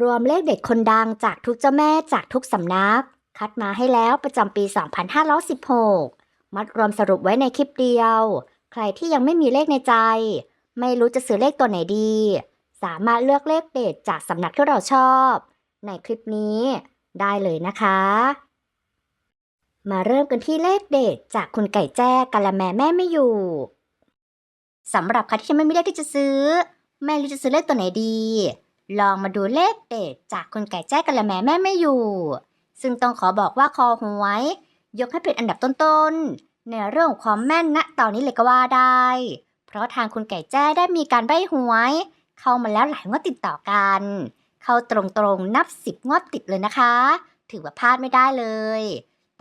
รวมเลขเด็ดคนดังจากทุกเจ้าแม่จากทุกสำนัก คัดมาให้แล้วประจำปี 2516 มัดรวมสรุปไว้ในคลิปเดียว ใครที่ยังไม่มีเลขในใจ ไม่รู้จะซื้อเลขตัวไหนดี สามารถเลือกเลขเด็ดจากสำนักที่เราชอบ ในคลิปนี้ได้เลยนะคะ มาเริ่มกันที่เลขเด็ดจากคุณไก่แจ้กะละแมแม่ไม่อยู่สำหรับใครที่ยังไม่มีเลขที่จะซื้อ แม่รู้จะซื้อเลขตัวไหนดี ลองมาดูเลขเด็ดจากคุณไก่แจ้กะละแมแม่ไม่อยู่ ซึ่งต้องขอบอกว่าคอหวย ยกให้เป็นอันดับต้นๆ ในเรื่องของความแม่นณตอนนี้เลยก็ว่าได้ เพราะทางคุณไก่แจ้ได้มีการใบ้หวย เข้ามาแล้วหลายงวดติดต่อกัน เข้าตรงๆนับสิบงวดติดเลยนะคะ ถือว่าพลาดไม่ได้เลย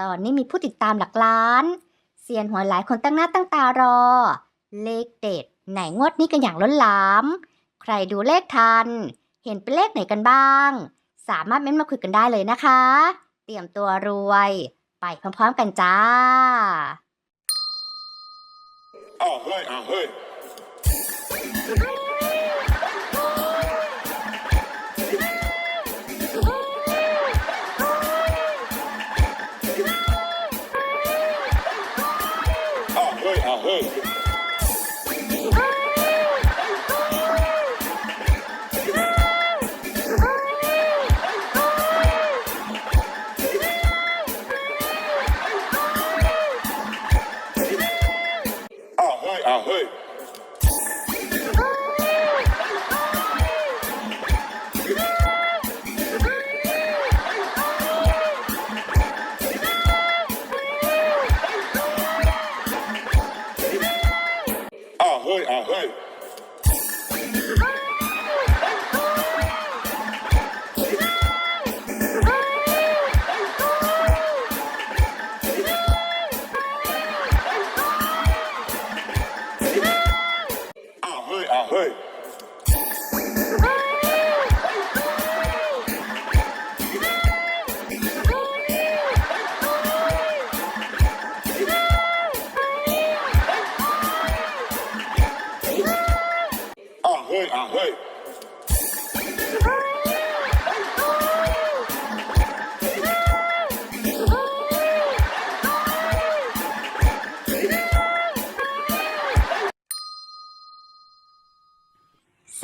ตอนนี้มีผู้ติดตามหลักล้านเซียนหวยหลายคนตั้งหน้าตั้งตารอ เลขเด็ดไหนงวดนี้กันอย่างล้นหลาม ใครดูเลขทัน เห็นเป็นเลขไหนกันบ้าง สามารถเม้นมาคุยกันได้เลยนะคะ เตรียมตัวรวย ไปพร้อมๆกันจ้าอ้าวเฮ้ยอ้าวเฮ้ย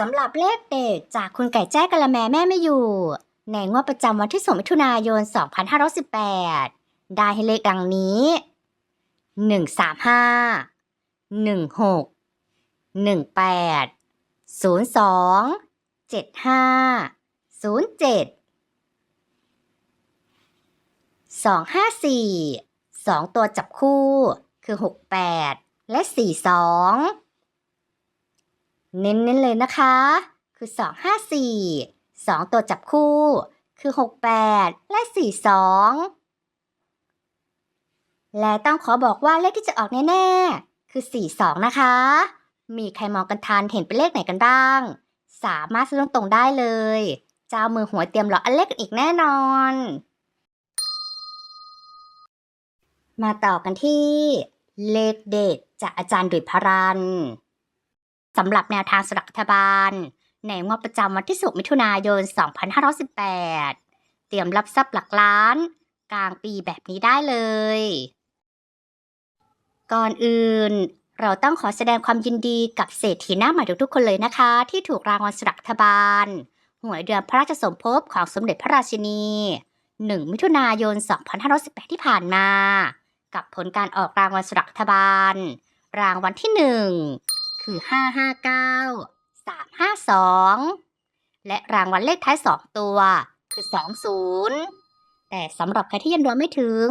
สำหรับเลขเด็ดจากคุณไก่แจ้กะละแมแม่ไม่อยู่ ในงวดประจำวันที่2มิถุนายน 2518 ได้ให้เลขดังนี้ 135 16 18 02 75 07 254 2 ตัวจับคู่คือ 68 และ 42 เน้นๆเลยนะคะ คือ 254 2 ตัวจับคู่ คือ 68 และ 42 และต้องขอบอกว่าเลขที่จะออกแน่ๆ คือ 42 นะคะ มีใครมองกันทันเห็นเป็นเลขไหนกันบ้าง สามารถซื้อตรงๆได้เลย เจ้ามือหัวเตรียมรออันเลขกันอีกแน่นอน มาต่อกันที่เลขเด็ดจากอาจารย์ดุยพรัน สำหรับแนวทางสลักรัฐบาล ในงวดประจำวันที่6มิถุนายน 2518 เตรียมรับทรัพย์หลักล้าน กลางปีแบบนี้ได้เลย ก่อนอื่น เราต้องขอแสดงความยินดีกับเศรษฐีหน้าใหม่ทุกๆคนเลยนะคะ ที่ถูกรางวัลสลักรัฐบาล หวยเดือนพระราชสมภพของสมเด็จพระราชินี 1 มิถุนายน 2518 ที่ผ่านมา กับผลการออกรางวัลสลักรัฐบาล รางวัลที่ 1 คือ 559 352 และรางวัลเลขท้าย 2 ตัว คือ 20 แต่สำหรับใครที่ยังรวมไม่ถึง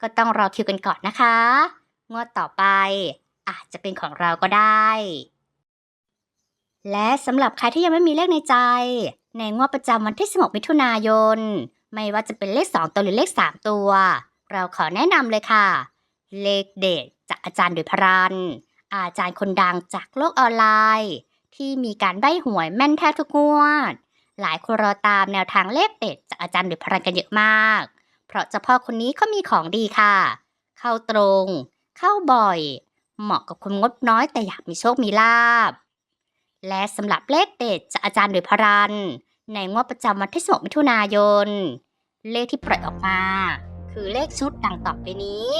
ก็ต้องรอคิวกันก่อนนะคะ งวดต่อไปอาจจะเป็นของเราก็ได้ และสำหรับใครที่ยังไม่มีเลขในใจ ในงวดประจำวันที่ 16 มิถุนายน ไม่ว่าจะเป็นเลข 2 ตัวหรือเลข 3 ตัว เราขอแนะนำเลยค่ะ เลขเด็ดจากอาจารย์โดยพรัน อาจารย์คนดังจากโลกออนไลน์ ที่มีการใบ้หวยแม่นแทบทุกงวด หลายคนรอตามแนวทางเลขเด็ดจากอาจารย์โดยพรันกันเยอะมาก เพราะเจ้าพ่อคนนี้เขามีของดีค่ะ เข้าตรง เข้าบ่อย เหมาะกับคนงบน้อยแต่อยากมีโชคมีลาบ และสำหรับเลขเด็ดจากอาจารย์โดยพรัน ในงวดประจำวันที่16มิถุนายน เลขที่ปล่อยออกมา คือเลขชุดดังต่อไปนี้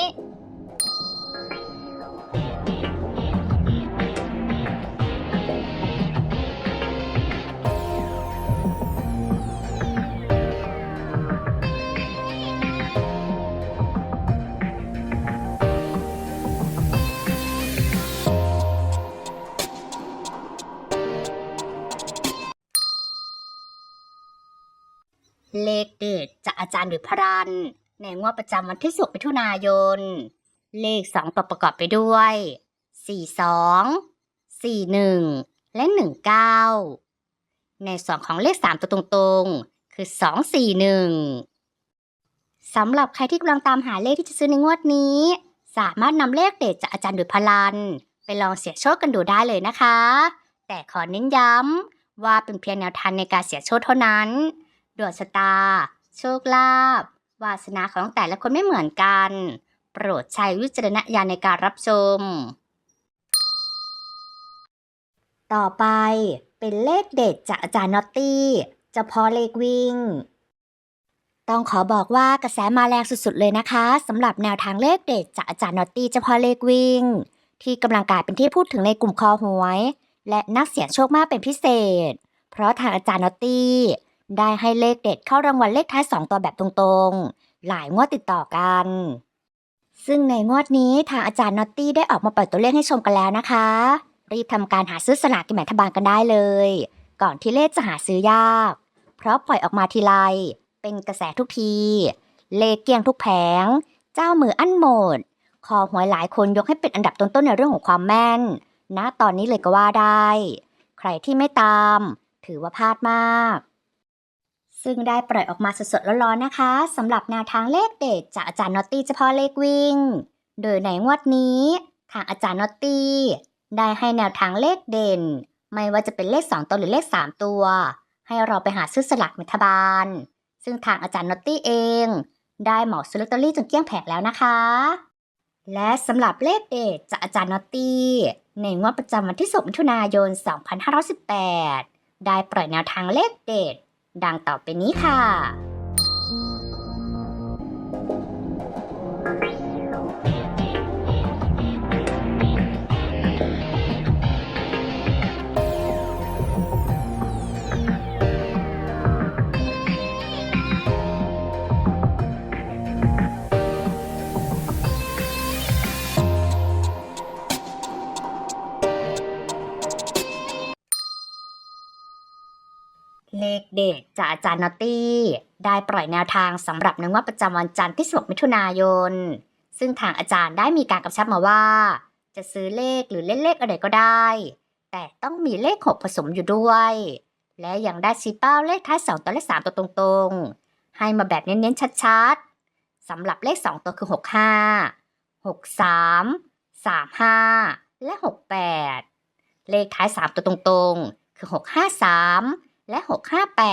เลขเด็ดจากอาจารย์หรือพรัน ในงวดประจำวันที่16มิถุนายน เลขสองตัวประกอบไปด้วย 42 41 และ 19 ในส่วนของเลข 3 ตัวตรงๆ คือ 241สำหรับใครที่กำลังตามหาเลขที่จะซื้อในงวดนี้ สามารถนำเลขเด็ดจากอาจารย์หรือพลัน ไปลองเสี่ยงโชคกันดูได้เลยนะคะ แต่ขอเน้นย้ำว่าเป็นเพียงแนวทางในการเสี่ยงโชคเท่านั้น ดวงชะตา โชคลาภวาสนาของแต่ละคนไม่เหมือนกัน โปรดใช้วิจารณญาณในการรับชม ต่อไปเป็นเลขเด็ดจากอาจารย์นอตตี้เจ้าพ่อเลขวิ่ง ต้องขอบอกว่ากระแสมาแรงสุดๆเลยนะคะสำหรับแนวทางเลขเด็ดจากอาจารย์นอตตี้เจ้าพ่อเลขวิ่ง ที่กำลังกลายเป็นที่พูดถึงในกลุ่มคอหวย และนักเสี่ยงโชคมากเป็นพิเศษ เพราะทางอาจารย์นอตตี้ ได้ให้เลขเด็ดเข้ารางวัลเลขท้าย 2 ตัวแบบตรงๆ หลายงวดติดต่อกัน ซึ่งในงวดนี้ทางอาจารย์นอตตี้ได้ออกมาเปล่อยตัวเลขให้ชมกันแล้วนะคะ รีบทำการหาซื้อสลากกินแบ่งรัฐบาลกันได้เลย ก่อนที่เลขจะหาซื้อยาก เพราะปล่อยออกมาทีไรเป็นกระแสทุกที เลขเกลี้ยงทุกแผง เจ้ามืออั้นหมด คอหวยหลายคนยกให้เป็นอันดับต้นๆในเรื่องของความแม่นณตอนนี้เลยก็ว่าได้ ใครที่ไม่ตาม ถือว่าพลาดมาก ซึ่งได้ปล่อยออกมาสดๆร้อนๆนะคะสำหรับแนวทางเลขเด็ดจากอาจารย์นอตตี้เฉพาะเลขวิ่ง โดยในงวดนี้ทางอาจารย์นอตตี้ได้ให้แนวทางเลขเด่น ไม่ว่าจะเป็นเลข 2 ตัวหรือเลข 3 ตัว ให้เราไปหาซื้อสลากรัฐบาล ซึ่งทางอาจารย์นอตตี้เอง ได้เหมาซื้อลอตเตอรี่จนเกลี้ยงแผงแล้วนะคะ และสำหรับเลขเด็ดจากอาจารย์นอตตี้ในงวดประจำวันที่ 6 มิถุนายน 2518 ได้ปล่อยแนวทางเลขเด็ด ดังต่อไปนี้ค่ะ เลขเด็ดจากอาจารย์นอตตี้ ได้ปล่อยแนวทางสำหรับในงวดประจำวันจันทร์ที่16มิถุนายน ซึ่งทางอาจารย์ได้มีการกำชับมาว่า จะซื้อเลขหรือเล่นเลขอะไรก็ได้ แต่ต้องมีเลข 6 ผสมอยู่ด้วย และยังได้ชี้เป้าเลขท้าย2ตัวเลข3ตัวตรงๆ ให้มาแบบเน้นๆชัดๆสำหรับเลข 2 ตัวคือ 65 63 35 และ 68 เลขท้าย 3 ตัวตรงๆ คือ 653 และ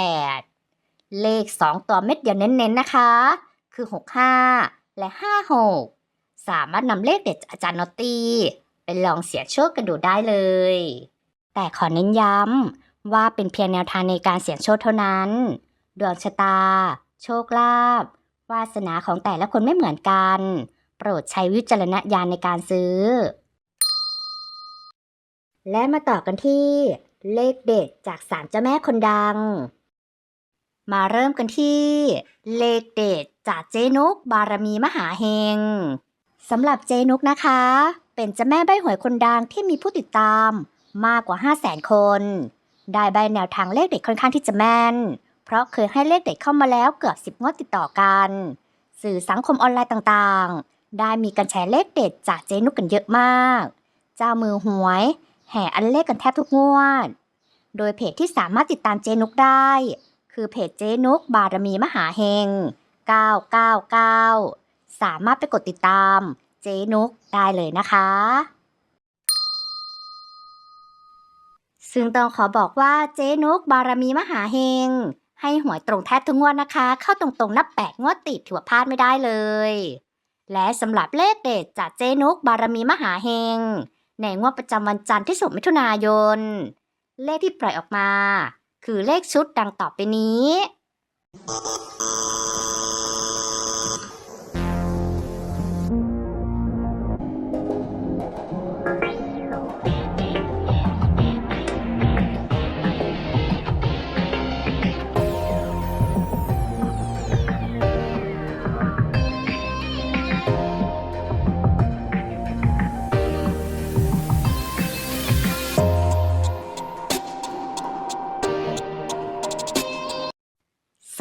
658 เลข 2 ตัวเม็ดเดียวเน้นๆนะคะ คือ 65 และ 56 สามารถนำเลขเด็ดจากอาจารย์นอตตี้ไปลองเสียโชคกันดูได้เลย แต่ขอเน้นย้ำว่าเป็นเพียงแนวทางในการเสี่ยงโชคเท่านั้น ดวงชะตา โชคลาภวาสนาของแต่ละคนไม่เหมือนกัน โปรดใช้วิจารณญาณในการซื้อ และมาต่อกันที่ เลขเด็ดจากศาลเจ้าแม่คนดัง มาเริ่มกันที่ เลขเด็ดจากเจนุกบารมีมหาเฮงสำหรับเจนุกนะคะ เป็นเจ้าแม่ใบหวยคนดังที่มีผู้ติดตาม มากกว่า 5 0 0แสนคน ได้ใบแนวทางเลขเด็ดค่อนข้างที่จะแม่น เพราะเคยให้เลขเด็ดเข้ามาแล้วเกือบ 10 งวดติดต่อกัน สื่อสังคมออนไลน์ต่างๆ ได้มีการแชร์เลขเด็ดจากเจนุกกันเยอะมาก เจ้ามือหวย แห่อันเลขกันแทบทุกงวด โดยเพจที่สามารถติดตามเจนุกได้ คือเพจเจนุกบารมีมหาเฮง 999 สามารถไปกดติดตามเจนุกได้เลยนะคะ ซึ่งต้องขอบอกว่าเจนุกบารมีมหาเฮง ให้หวยตรงแทบทุกงวดนะคะ เข้าตรงๆ นับแปดงวดติดถือว่าพลาดไม่ได้เลย และสำหรับเลขเด็ดจากเจนุกบารมีมหาเฮง ในงวดประจำวันจันทร์ที่6มิถุนายน เลขที่ปล่อยออกมา คือเลขชุดดังต่อไปนี้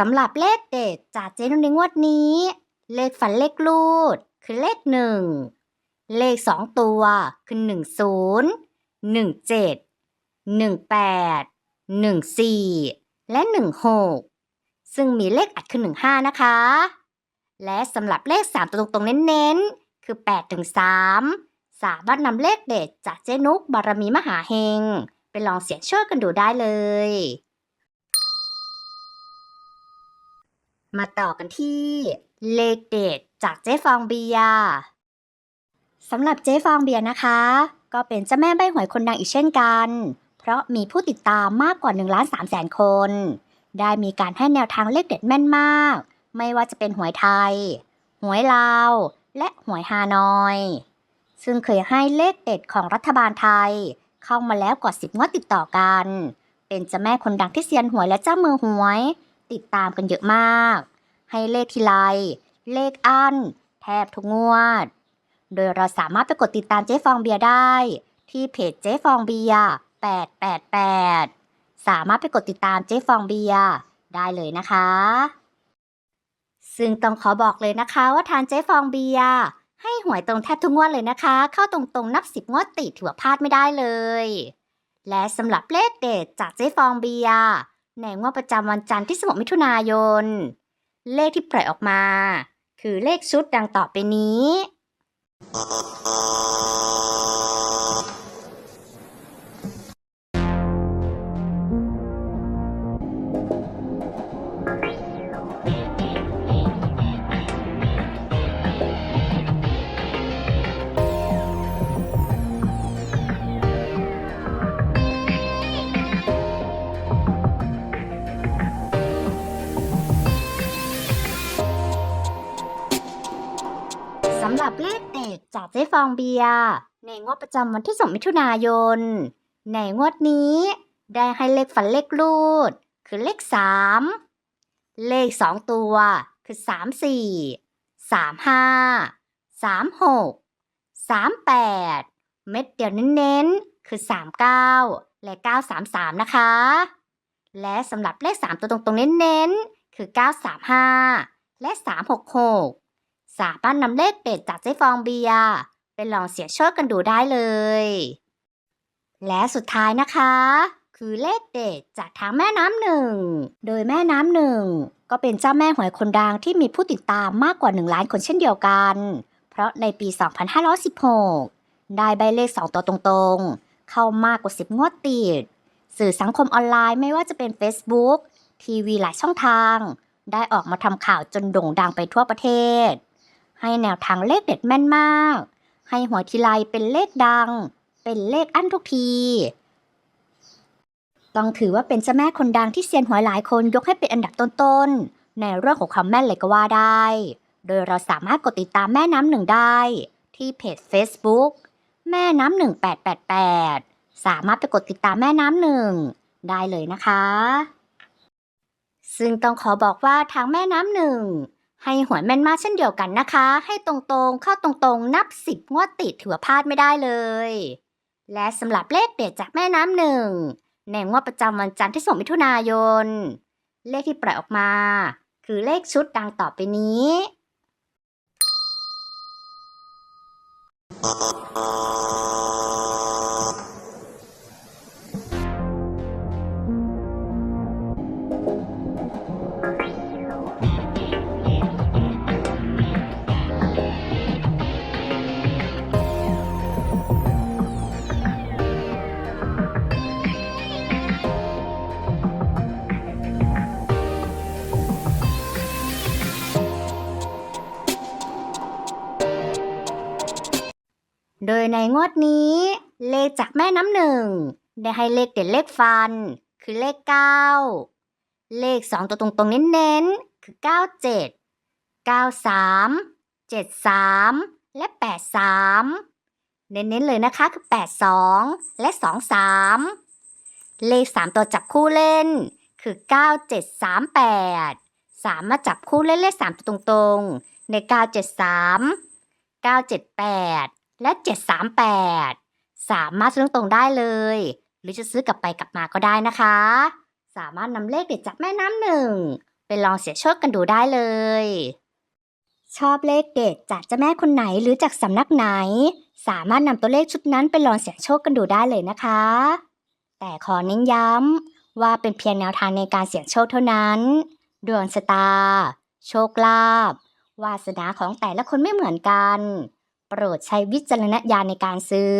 สำหรับเลขเด็ดจากเจนุนในงวดนี้ เลขฝันเลขลูด คือเลขหนึ่งเลขสองตัวคือหนึ่งศูนย์หนึ่งเจ็ดหนึ่งแปดหนึ่งสี่และหนึ่งหกซึ่งมีเลขอัดคือหนึ่งห้านะคะ และสำหรับเลขสามตัวตรงๆเน้นๆ คือแปดถึงสามสามารถนำเลขเด็ดจากเจนุกบารมีมหาเฮง ไปลองเสี่ยงโชคกันดูได้เลย มาต่อกันที่เลขเด็ดจากเจ๊ฟองเบียร์สำหรับเจ๊ฟองเบียร์นะคะ ก็เป็นเจ้าแม่ใบหวยคนดังอีกเช่นกัน เพราะมีผู้ติดตามมากกว่า1ล้าน3แสนคน ได้มีการให้แนวทางเลขเด็ดแม่นมาก ไม่ว่าจะเป็นหวยไทย หวยลาว และหวยฮานอย ซึ่งเคยให้เลขเด็ดของรัฐบาลไทย เข้ามาแล้วกว่า10งวดติดต่อกัน เป็นเจ้าแม่คนดังที่เซียนหวยและเจ้ามือหวย ติดตามกันเยอะมาก ให้เลขทีไร เลขอันแทบทุกงวด โดยเราสามารถไปกดติดตามเจ๊ฟองเบียร์ได้ ที่เพจเจ๊ฟองเบียร์888 สามารถไปกดติดตามเจ๊ฟองเบียร์ได้เลยนะคะ ซึ่งต้องขอบอกเลยนะคะว่าทานเจ๊ฟองเบียร์ให้หวยตรงแทบทุกงวดเลยนะคะ เข้าตรงๆนับสิบงวดติดถือว่าพลาดไม่ได้เลย และสำหรับเลขเด็ดจากเจ๊ฟองเบียร์ ในงวดประจำวันจันทร์ที่ 16 มิถุนายน เลขที่ปล่อยออกมา คือเลขชุดดังต่อไปนี้ กับเลขเด็ดจากเจ๊ฟองเบียร์ในงวดประจำวันที่2มิถุนายน ในงวดนี้ ได้ให้เลขฝันเลขรูด คือเลข3เลข2ตัวคือ3 4 3 5 3 6 3 8เม็ดเดียวเน้นๆ คือ39และ933นะคะ และสำหรับเลข3ตัวตรงๆเน้นๆ คือ935และ366 สามารถนำเลขเด็ดจากเจ๊ฟองเบียร์ไปลองเสียงโชคกันดูได้เลย และสุดท้ายนะคะ คือเลขเด็ดจากทางแม่น้ำหนึ่ง โดยแม่น้ำหนึ่งก็เป็นเจ้าแม่หวยคนดังที่มีผู้ติดตามมากกว่า 1 ล้านคนเช่นเดียวกัน เพราะในปี 2516 ได้ใบเลข 2 ตัวตรงๆ เข้ามากกว่า 10 งวดติด สื่อสังคมออนไลน์ไม่ว่าจะเป็น Facebook ทีวีหลายช่องทาง ได้ออกมาทำข่าวจนโด่งดังไปทั่วประเทศ ให้แนวทางเลขเด็ดแม่นมาก ให้หัวทีไรเป็นเลขดัง เป็นเลขอั้นทุกที ต้องถือว่าเป็นเจ้าแม่คนดังที่เซียนหวยหลายคนยกให้เป็นอันดับต้นๆ ในเรื่องของความแม่นเลยก็ว่าได้ โดยเราสามารถกดติดตามแม่น้ำหนึ่งได้ ที่เพจ Facebook แม่น้ำหนึ่ง888สามารถไปกดติดตามแม่น้ำหนึ่งได้เลยนะคะ ซึ่งต้องขอบอกว่าทางแม่น้ำหนึ่ง ให้หวยแม่นมากเช่นเดียวกันนะคะ ให้ตรงๆ เข้าตรงๆ นับสิบงวดติดถือว่าพลาดไม่ได้เลย และสำหรับเลขเด็ดจากแม่น้ำหนึ่งในงวดประจำวันจันทร์ที่ 2 มิถุนายน เลขที่ปล่อยออกมา คือเลขชุดดังต่อไปนี้ โดยในงวดนี้ เลขจากแม่น้ำหนึ่ง ได้ให้เลขเด่นเลขฟัน คือเลข 9 เลข 2 ตัวตรงๆเน้นๆ คือ 97 93 73 และ 83 เน้นๆเลยนะคะคือ 82 และ 23 เลข 3 ตัวจับคู่เล่น คือ 9738สามารถจับคู่เล่นเลข 3 ตัวตรงๆ ใน 973 978 และ 738 สามารถซื้อตรงๆได้เลย หรือจะซื้อกลับไปกลับมาก็ได้นะคะ สามารถนำเลขเด็ดจากแม่น้ำหนึ่งไปลองเสียโชคกันดูได้เลย ชอบเลขเด็ดจากเจ้าแม่คนไหนหรือจากสำนักไหน สามารถนำตัวเลขชุดนั้นไปลองเสี่ยงโชคกันดูได้เลยนะคะ แต่ขอเน้นย้ำว่าเป็นเพียงแนวทางในการเสี่ยงโชคเท่านั้น ดวงชะตา โชคลาภวาสนาของแต่ละคนไม่เหมือนกัน โปรดใช้วิจารณญาณในการซื้อ